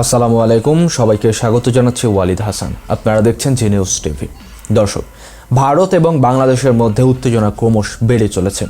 আসসালামু আলাইকুম, সবাইকে স্বাগত জানাচ্ছি ওয়ালিদ হাসান। আপনারা দেখছেন জি নিউজ টিভি। দর্শক, ভারত এবং বাংলাদেশের মধ্যে উত্তেজনা ক্রমশ বেড়ে চলেছে।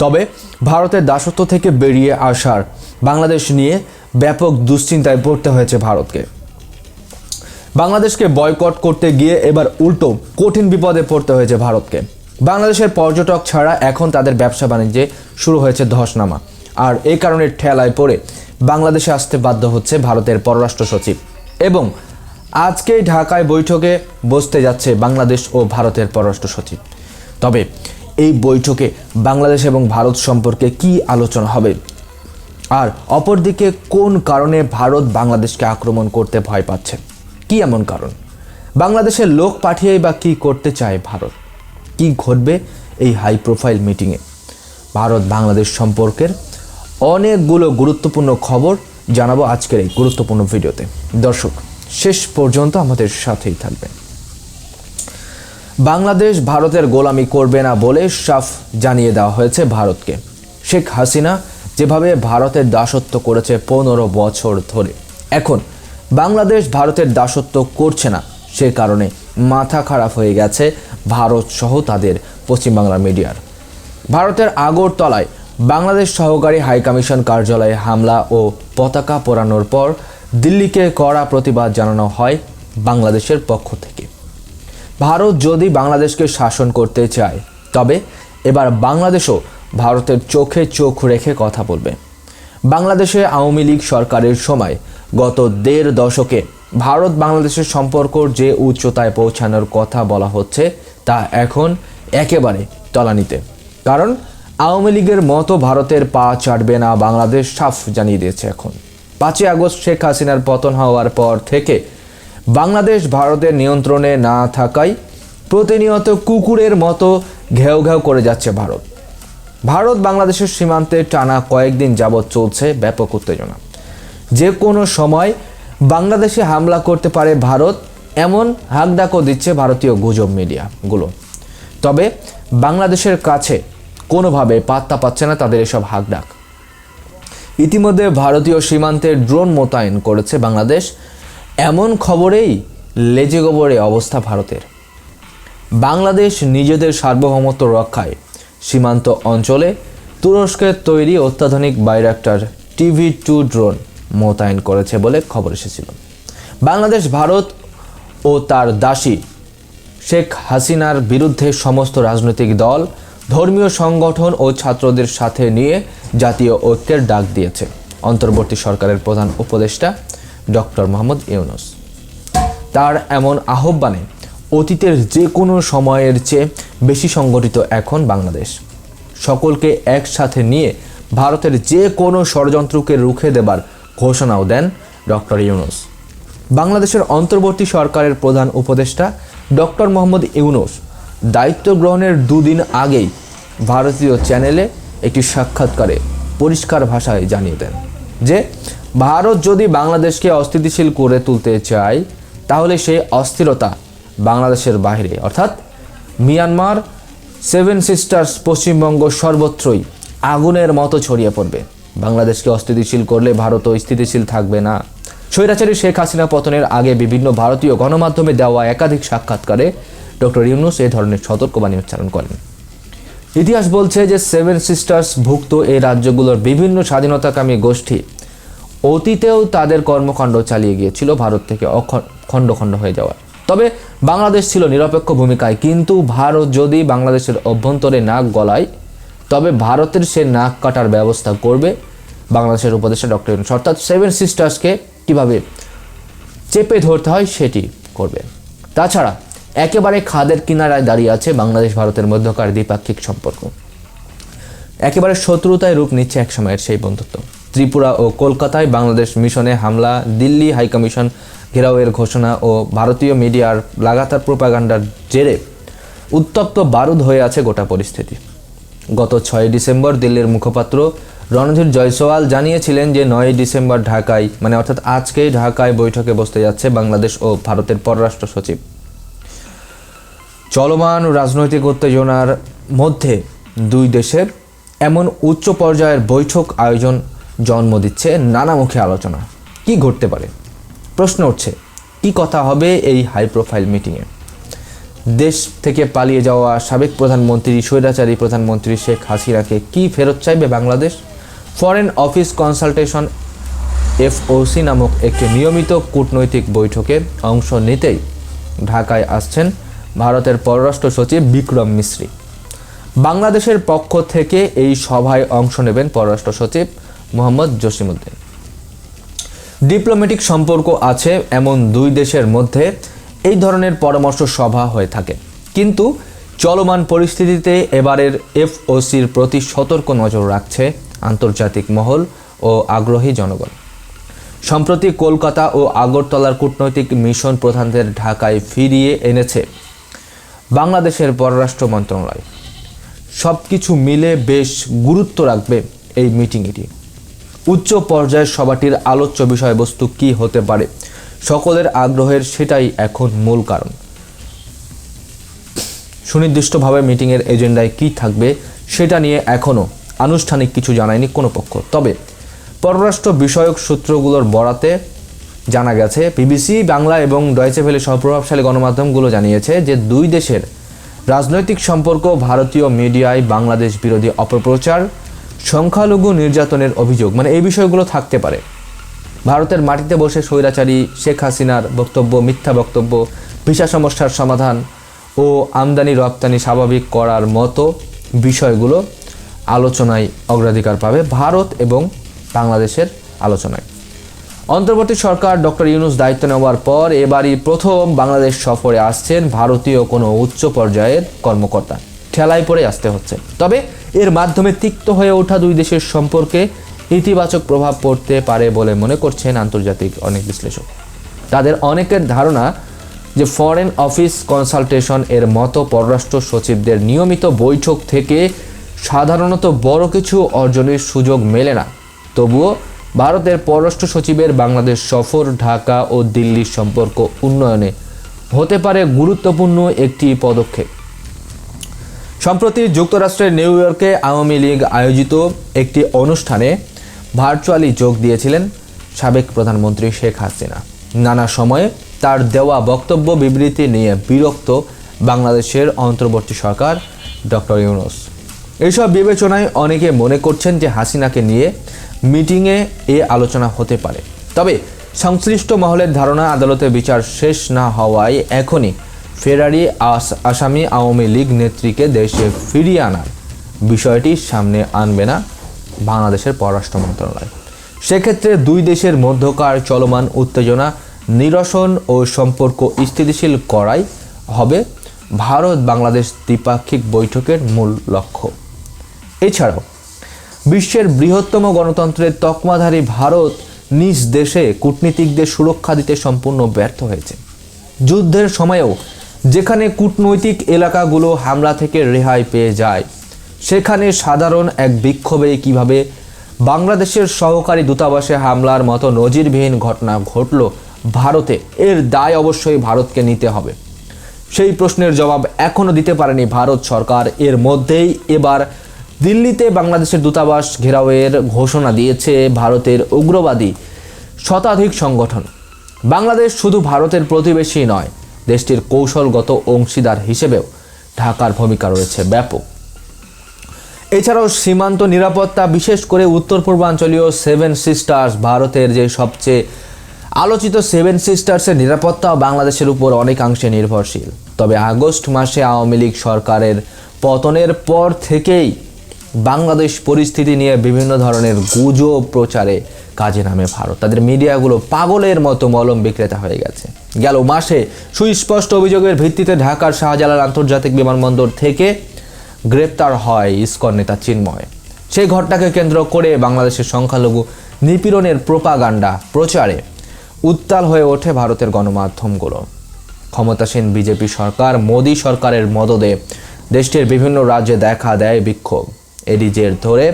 তবে ভারতের দাসত্ব থেকে বেরিয়ে আসার বাংলাদেশ নিয়ে ব্যাপক দুশ্চিন্তায় পড়তে হয়েছে ভারতকে। বাংলাদেশকে বয়কট করতে গিয়ে এবার উল্টো কঠিন বিপদে পড়তে হয়েছে ভারতকে। বাংলাদেশের পর্যটক ছাড়া এখন তাদের ব্যবসা বাণিজ্যে শুরু হয়েছে ধসনামা। আর এই কারণে ঠেলায় পড়ে বাংলাদেশে আসতে বাধ্য হচ্ছে ভারতের পররাষ্ট্র সচিব। এবং আজকেই ঢাকায় বৈঠকে বসতে যাচ্ছে বাংলাদেশ ও ভারতের পররাষ্ট্র সচিব। তবে এই বৈঠকে বাংলাদেশ এবং ভারত সম্পর্কে কি আলোচনা হবে? আর অপরদিকে কোন কারণে ভারত বাংলাদেশকে আক্রমণ করতে ভয় পাচ্ছে? কি এমন কারণ? বাংলাদেশের লোক পাঠিয়েই বা কি করতে চায় ভারত? কি ঘটবে এই হাই প্রোফাইল মিটিংয়ে ভারত বাংলাদেশ সম্পর্কের অনেকগুলো গুরুত্বপূর্ণ খবর জানাব আজকের এই গুরুত্বপূর্ণ ভিডিওতে। দর্শক, শেষ পর্যন্ত আমাদের সাথেই থাকবেন। বাংলাদেশ ভারতের গোলামি করবে না বলে সাফ জানিয়ে দেওয়া হয়েছে ভারতকে। শেখ হাসিনা যেভাবে ভারতের দাসত্ব করেছে পনেরো বছর ধরে, এখন বাংলাদেশ ভারতের দাসত্ব করছে না, সে কারণে মাথা খারাপ হয়ে গেছে ভারত সহ তাদের পশ্চিমবাংলার মিডিয়ার। ভারতের আগরতলায় বাংলাদেশ সহকারী হাইকমিশন কার্যালয়ে হামলা ও পতাকা পোড়ানোর পর দিল্লিকে কড়া প্রতিবাদ জানানো হয় বাংলাদেশের পক্ষ থেকে। ভারত যদি বাংলাদেশকে শাসন করতে চায়, তবে এবার বাংলাদেশও ভারতের চোখে চোখ রেখে কথা বলবে। বাংলাদেশে আওয়ামী লীগ সরকারের সময় গত দেড় দশকে ভারত বাংলাদেশের সম্পর্ক যে উচ্চতায় পৌঁছানোর কথা বলা হচ্ছে, তা এখন একেবারে তলানিতে। কারণ আওয়ামী লীগের মতো ভারতের পা চাটবে না, বাংলাদেশ সাফ জানিয়ে দিয়েছে এখন। পাঁচই আগস্ট শেখ হাসিনার পতন হওয়ার পর থেকে বাংলাদেশ ভারতের নিয়ন্ত্রণে না থাকায় প্রতিনিয়ত কুকুরের মতো ঘেউ ঘেউ করে যাচ্ছে ভারত। ভারত বাংলাদেশের সীমান্তে টানা কয়েকদিন যাবৎ চলছে ব্যাপক উত্তেজনা। যে কোনো সময় বাংলাদেশে হামলা করতে পারে ভারত, এমন হাকডাকও দিচ্ছে ভারতীয় গুজব মিডিয়াগুলো। তবে বাংলাদেশের কাছে কোনোভাবে পাত্তা পাচ্ছে না তাদের এসব হাকডাক। ইতিমধ্যে ভারতীয় সীমান্তে ড্রোন মোতায়েন করেছে বাংলাদেশ। এমন খবরেই লেজে গোবরে অবস্থা ভারতের। বাংলাদেশ নিজেদের সার্বভৌমত্ব রক্ষায় সীমান্ত অঞ্চলে তুরস্কের তৈরি অত্যাধুনিক বাইরাক্টার টিভি টু ড্রোন মোতায়েন করেছে বলে খবর এসেছিল। বাংলাদেশ, ভারত ও তার দাসী শেখ হাসিনার বিরুদ্ধে সমস্ত রাজনৈতিক দল ধর্মীয় সংগঠন ও ছাত্রদের সাথে নিয়ে জাতীয় ঐক্যের ডাক দিয়েছে। অন্তর্বর্তী সরকারের প্রধান উপদেষ্টা ডক্টর মোহাম্মদ ইউনুস। তার এমন আহ্বানে অতীতের যে কোনো সময়ের চেয়ে বেশি সংগঠিত এখন বাংলাদেশ। সকলকে একসাথে নিয়ে ভারতের যে কোনো ষড়যন্ত্রকে রুখে দেবার ঘোষণাও দেন ডক্টর ইউনুস। বাংলাদেশের অন্তর্বর্তী সরকারের প্রধান উপদেষ্টা ডক্টর মোহাম্মদ ইউনুস দায়িত্ব গ্রহণের দুদিন আগেই ভারতীয় চ্যানেলে একটি সাক্ষাৎকারে পরিষ্কার ভাষায় জানিয়ে দেন যে, ভারত যদি বাংলাদেশকে অস্থিতিশীল করে তুলতে চায়, তাহলে সেই অস্থিরতা বাংলাদেশের বাইরে অর্থাৎ মিয়ানমার সেভেন সিস্টার্স পশ্চিমবঙ্গ সর্বত্রই আগুনের মতো ছড়িয়ে পড়বে। বাংলাদেশকে অস্থিতিশীল করলে ভারতও স্থিতিশীল থাকবে না। স্বৈরাচারী শেখ হাসিনা পতনের আগে বিভিন্ন ভারতীয় গণমাধ্যমে দেওয়া একাধিক সাক্ষাৎকারে ডক্টর ইউনুস এ ধরনের সতর্কবাণী উচ্চারণ করেন। ইতিহাস বলছে যে সেভেন সিস্টার্স ভুক্ত এই রাজ্যগুলোর বিভিন্ন স্বাধীনতাকামী গোষ্ঠী অতীতেও তাদের কর্মকাণ্ড চালিয়ে গিয়েছিল ভারত থেকে খণ্ড খণ্ড হয়ে যাওয়া। তবে বাংলাদেশ ছিল নিরপেক্ষ ভূমিকায়, কিন্তু ভারত যদি বাংলাদেশের অভ্যন্তরে নাক গলায়, তবে ভারতের সে নাক কাটার ব্যবস্থা করবে বাংলাদেশের উপদেষ্টা ডক্টর ইউনুস। অর্থাৎ সেভেন সিস্টার্সকে কীভাবে চেপে ধরতে হয় সেটি করবে। তাছাড়া একেবারে খাদের কিনারায় দাঁড়িয়ে আছে বাংলাদেশ, ভারতের মধ্যকার দ্বিপাক্ষিক সম্পর্ক। একেবারে শত্রুতায় রূপ নিচ্ছে এক সময়ের সেই বন্ধুত্ব। ত্রিপুরা ও কলকাতায় বাংলাদেশ মিশনে হামলা, দিল্লি হাইকমিশন ঘেরাওয়ের ঘোষণা ও ভারতীয় মিডিয়ার লাগাতার প্রোপাগান্ডার জেরে উত্তপ্ত বারুদ হয়ে আছে গোটা পরিস্থিতি। গত ছয় ডিসেম্বর দিল্লির মুখপাত্র রণধীর জয়সওয়াল জানিয়েছিলেন যে নয় ডিসেম্বর ঢাকায় মানে অর্থাৎ আজকেই ঢাকায় বৈঠকে বসতে যাচ্ছে বাংলাদেশ ও ভারতের পররাষ্ট্র সচিব। চলমান রাজনৈতিক উত্তেজনার মধ্যে দুই দেশের এমন উচ্চ পর্যায়ের বৈঠক আয়োজন জন্ম দিচ্ছে নানামুখী আলোচনা। কি ঘটতে পারে? প্রশ্ন উঠছে, কি কথা হবে এই হাই প্রোফাইল মিটিংয়ে দেশ থেকে পালিয়ে যাওয়া সাবেক প্রধানমন্ত্রী, স্বৈরাচারী প্রধানমন্ত্রী শেখ হাসিনাকে কি ফেরত চাইবে Bangladesh? Foreign office consultation FOC নামক একটি নিয়মিত কূটনৈতিক বৈঠকে অংশ নিতেই ঢাকায় আসছেন ভারতের পররাষ্ট্র সচিব বিক্রম মিশ্রি। বাংলাদেশের পক্ষ থেকে এই সভায় অংশ নেবেন পররাষ্ট্র সচিব মোহাম্মদ জসিমুদ্দিন ডিপ্লোম্যাটিক সম্পর্ক আছে এমন দুই দেশের মধ্যে এই ধরনের পরামর্শ সভা হয়ে থাকে। কিন্তু চলমান পরিস্থিতিতে এবারের এফওসির প্রতি সতর্ক নজর রাখছে আন্তর্জাতিক মহল ও আগ্রহী জনগণ। সম্প্রতি কলকাতা ও আগরতলার কূটনৈতিক মিশন প্রধানদের ঢাকায় ফিরিয়ে এনেছে বাংলাদেশের পররাষ্ট্র মন্ত্রণালয়। সব কিছু মিলে বেশ গুরুত্ব রাখবে এই মিটিংটি। উচ্চ পর্যায়ের সভাটির আলোচ্য বিষয়বস্তু কি হতে পারে? সকলের আগ্রহের সেটাই এখন মূল কারণ। সুনির্দিষ্টভাবে মিটিংয়ের এজেন্ডায় কি থাকবে সেটা নিয়ে এখনও আনুষ্ঠানিক কিছু জানায়নি কোনো পক্ষ। তবে পররাষ্ট্র বিষয়ক সূত্রগুলোর বরাতে জানা গেছে। বিবিসি, বাংলা এবং ডয়েচে ভেলে সহ প্রভাবশালী গণমাধ্যমগুলো জানিয়েছে যে দুই দেশের রাজনৈতিক সম্পর্ক ভারতীয় মিডিয়ায় বাংলাদেশ বিরোধী অপপ্রচার, সংখ্যালঘু নির্যাতনের অভিযোগ মানে এই বিষয়গুলো থাকতে পারে। ভারতের মাটিতে বসে স্বৈরাচারী শেখ হাসিনার বক্তব্য, মিথ্যা বক্তব্য, ভিসা সমস্যার সমাধান ও আমদানি রপ্তানি স্বাভাবিক করার মতো বিষয়গুলো আলোচনায় অগ্রাধিকার পাবে ভারত এবং বাংলাদেশের আলোচনায়। অন্তর্বর্তী সরকার ডক্টর ইউনুস দায়িত্ব নেওয়ার পর এবারই প্রথম বাংলাদেশ সফরে আসছেন ভারতীয় কোনো উচ্চ পর্যায়ের কর্মকর্তা। ঠেলায় পড়ে আসতে হচ্ছে। তবে এর মাধ্যমে তিক্ত হয়ে ওঠা দুই দেশের সম্পর্কে ইতিবাচক প্রভাব পড়তে পারে বলে মনে করছেন আন্তর্জাতিক অনেক বিশ্লেষক। তাদের অনেকের ধারণা যে ফরেন অফিস কনসালটেশন এর মতো পররাষ্ট্র সচিবদের নিয়মিত বৈঠক থেকে সাধারণত বড় কিছু অর্জনের সুযোগ মেলে না। তবুও ভারতের পররাষ্ট্র সচিবের বাংলাদেশ সফর ঢাকা ও দিল্লির সম্পর্ক উন্নয়নে হতে পারে গুরুত্বপূর্ণ একটি পদক্ষেপ। সম্প্রতি যুক্তরাষ্ট্রের নিউ ইয়র্কে আওয়ামী লীগ আয়োজিত একটি অনুষ্ঠানে ভার্চুয়ালি যোগ দিয়েছিলেন সাবেক প্রধানমন্ত্রী শেখ হাসিনা। নানা সময়ে তার দেওয়া বক্তব্য বিবৃতি নিয়ে বিরক্ত বাংলাদেশের অন্তর্বর্তী সরকার ডক্টর ইউনুস। এইসব বিবেচনায় অনেকে মনে করছেন যে হাসিনাকে নিয়ে মিটিংয়ে এ আলোচনা হতে পারে। তবে সংশ্লিষ্ট মহলের ধারণা, আদালতে বিচার শেষ না হওয়ায় এখনই ফেরারি আস- আসামি আওয়ামী লীগ নেত্রীকে দেশে ফিরিয়ে আনার বিষয়টি সামনে আনবে না বাংলাদেশের পররাষ্ট্র মন্ত্রণালয়। সেক্ষেত্রে দুই দেশের মধ্যকার চলমান উত্তেজনা, নিরসন ও সম্পর্ক স্থিতিশীল করাই হবে ভারত বাংলাদেশ দ্বিপাক্ষিক বৈঠকের মূল লক্ষ্য। এছাড়াও বিশ্বের বৃহত্তম গণতন্ত্রের তকমাধারী ভারত নিজ দেশে কূটনীতিকদের সুরক্ষা দিতে সম্পূর্ণ ব্যর্থ হয়েছে। যুদ্ধের সময়েও যেখানে কূটনৈতিক এলাকাগুলো হামলা থেকে রেহাই পেয়ে যায়, সেখানে সাধারণ এক বিক্ষোভে কীভাবে বাংলাদেশের সহকারী দূতাবাসে হামলার মতো নজিরবিহীন ঘটনা ঘটল, ভারতে এর দায় অবশ্যই ভারতকে নিতে হবে। সেই প্রশ্নের জবাব এখনও দিতে পারেনি ভারত সরকার। এর মধ্যেই এবার দিল্লিতে বাংলাদেশের দূতাবাস ঘেরাওয়ের ঘোষণা দিয়েছে ভারতের উগ্রবাদী শতাধিক সংগঠন। বাংলাদেশ শুধু ভারতের প্রতিবেশী নয়, দেশটির কৌশলগত অংশীদার হিসেবেও ঢাকার ভূমিকা রয়েছে ব্যাপক। এছাড়াও সীমান্ত নিরাপত্তা, বিশেষ করে উত্তর পূর্বাঞ্চলীয় সেভেন সিস্টার্স, ভারতের যে সবচেয়ে আলোচিত সেভেন সিস্টার্সের নিরাপত্তা বাংলাদেশের উপর অনেকাংশে নির্ভরশীল। তবে আগস্ট মাসে আওয়ামী লীগ সরকারের পতনের পর থেকেই বাংলাদেশ পরিস্থিতি নিয়ে বিভিন্ন ধরনের গুজব প্রচারে কাজে নামে ভারত। তাদের মিডিয়াগুলো পাগলের মতো মলম বিক্রেতা হয়ে গেছে। গেল মাসে সুস্পষ্ট অভিযোগের ভিত্তিতে ঢাকার শাহজালাল আন্তর্জাতিক বিমানবন্দর থেকে গ্রেপ্তার হয় ইস্কন নেতা চিন্ময়। সেই ঘটনাকে কেন্দ্র করে বাংলাদেশের সংখ্যালঘু নিপীড়নের প্রোপাগান্ডা প্রচারে উত্তাল হয়ে ওঠে ভারতের গণমাধ্যমগুলো। ক্ষমতাসীন বিজেপি সরকার, মোদী সরকারের মদদে দেশটির বিভিন্ন রাজ্যে দেখা দেয় বিক্ষোভ। এরই জের ধরে।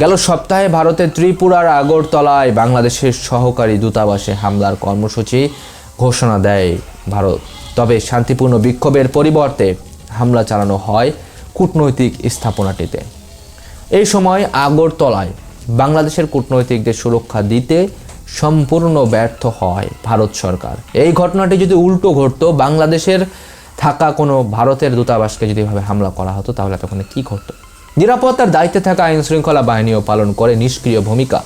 গেল সপ্তাহে ভারতের ত্রিপুরার আগরতলায় বাংলাদেশের সহকারী দূতাবাসে হামলার কর্মসূচি ঘোষণা দেয় ভারত। তবে শান্তিপূর্ণ বিক্ষোভের পরিবর্তে হামলা চালানো হয় কূটনৈতিক স্থাপনাটিতে। এই সময় আগরতলায় বাংলাদেশের কূটনৈতিকদের সুরক্ষা দিতে সম্পূর্ণ ব্যর্থ হয় ভারত সরকার। এই ঘটনাটি যদি উল্টো ঘটতো, বাংলাদেশের থাকা কোনো ভারতের দূতাবাসকে যদি এভাবে হামলা করা হতো, তাহলে তখন কি ঘটতো? নিরাপত্তার দায়িত্বে থাকা আইন শৃঙ্খলা বাহিনীও পালন করে নিষ্ক্রিয় ভূমিকা।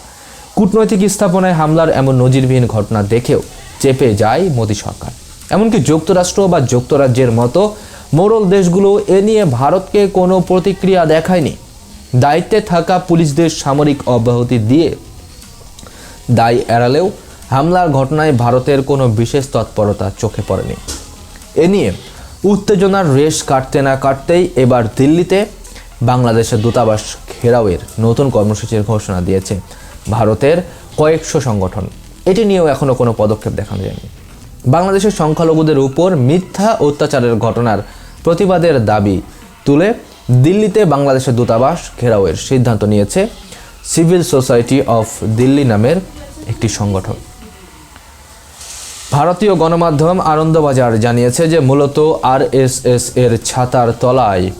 কূটনৈতিক স্থাপনায় হামলার এমন নজিরবিহীন ঘটনা দেখেও চেপে যায় মোদী সরকার। এমনকি যুক্তরাষ্ট্র বা যুক্তরাজ্যের মতো মোড়ল দেশগুলো এ নিয়ে ভারতকে কোনো প্রতিক্রিয়া দেখায়নি। দায়িত্বে থাকা পুলিশদের সামরিক অব্যাহতি দিয়ে দায় এড়ালেও হামলার ঘটনায় ভারতের কোনো বিশেষ তৎপরতা চোখে পড়েনি। এ নিয়ে উত্তেজনার রেশ কাটতে না কাটতেই এবার দিল্লিতে বাংলাদেশের দূতাবাস ঘেরাওয়ের নতুন কর্মসূচির ঘোষণা দিয়েছে ভারতের কয়েকশো সংগঠন। এটি নিয়েও এখনও কোনো পদক্ষেপ দেখানো যায়নি। বাংলাদেশের সংখ্যালঘুদের উপর মিথ্যা অত্যাচারের ঘটনার প্রতিবাদের দাবি তুলে দিল্লিতে বাংলাদেশের দূতাবাস ঘেরাওয়ের সিদ্ধান্ত নিয়েছে সিভিল সোসাইটি অফ দিল্লি নামের একটি সংগঠন। ভারতীয় গণমাধ্যম আনন্দবাজার জানিয়েছে যে মূলত আরএসএস এর ছাতার তলায়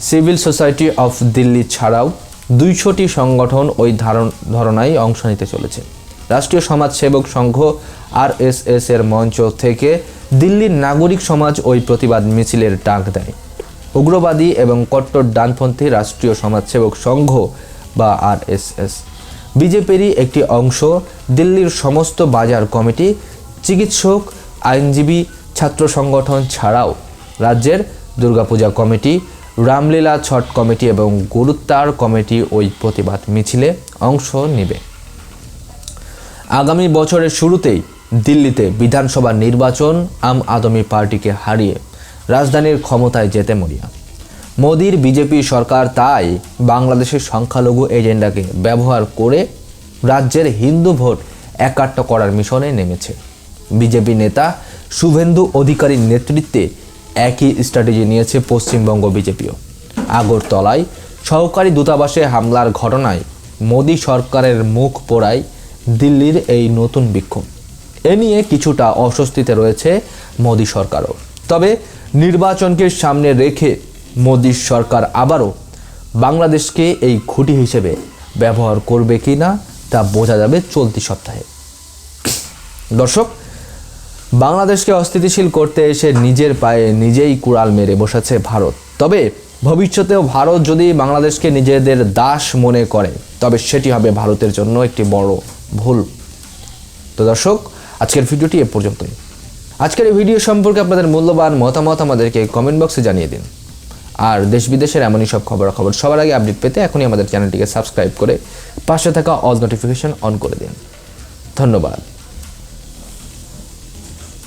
সিভিল সোসাইটি অফ দিল্লি ছাড়াও দুইশোটি সংগঠন ওই ধারণ, ধরনায় অংশ নিতে চলেছে। রাষ্ট্রীয় সমাজসেবক সংঘ আরএসএস এর মঞ্চ থেকে দিল্লির নাগরিক সমাজ ওই প্রতিবাদ মিছিলের ডাক দেয়। উগ্রবাদী এবং কট্টর ডানপন্থী রাষ্ট্রীয় সমাজসেবক সংঘ বা আরএসএস। বিজেপিরই একটি অংশ, দিল্লির সমস্ত বাজার কমিটি, চিকিৎসক, আইনজীবী, ছাত্র সংগঠন ছাড়াও রাজ্যের দুর্গাপূজা কমিটি রামলীলা ছট কমিটি এবং গুরুত্বার কমিটি ওই প্রতিবাদ মিছিলে অংশ নেবে। আগামী বছরের শুরুতেই দিল্লিতে বিধানসভা নির্বাচন আম আদমি পার্টিকে হারিয়ে রাজধানীর ক্ষমতায় যেতে মরিয়া। মোদির বিজেপি সরকার তাই বাংলাদেশের সংখ্যালঘু এজেন্ডাকে ব্যবহার করে রাজ্যের হিন্দু ভোট একাট্ট করার মিশনে নেমেছে। বিজেপি নেতা শুভেন্দু অধিকারীর নেতৃত্বে একই স্ট্র্যাটেজি নিয়েছে পশ্চিমবঙ্গ বিজেপিও। আগরতলায় সহকারী দূতাবাসে হামলার ঘটনায় মোদী সরকারের মুখ পোড়ায় দিল্লির এই নতুন বিক্ষোভ। এ নিয়ে কিছুটা অস্বস্তিতে রয়েছে মোদি সরকারও। তবে নির্বাচনকে সামনে রেখে মোদী সরকার আবারও বাংলাদেশকে এই খুঁটি হিসেবে ব্যবহার করবে কি না তা বোঝা যাবে চলতি সপ্তাহে। দর্শক বাংলাদেশকে অস্থিতিশীল করতে এসে নিজের পায়ে নিজেই কুড়াল মেরে বসেছে ভারত। তবে ভবিষ্যতেও ভারত যদি বাংলাদেশকে নিজেদের দাস মনে করে, তবে সেটি হবে ভারতের জন্য একটি বড় ভুল। তো দর্শক, আজকের ভিডিওটি এ পর্যন্তই। আজকের এই ভিডিও সম্পর্কে আপনাদের মূল্যবান মতামত আমাদেরকে কমেন্ট বক্সে জানিয়ে দিন। আর দেশ বিদেশের এমনই সব খবরাখবর সবার আগে আপডেট পেতে এখনই আমাদের চ্যানেলটিকে সাবস্ক্রাইব করে পাশে থাকা অল নোটিফিকেশন অন করে দিন। ধন্যবাদ।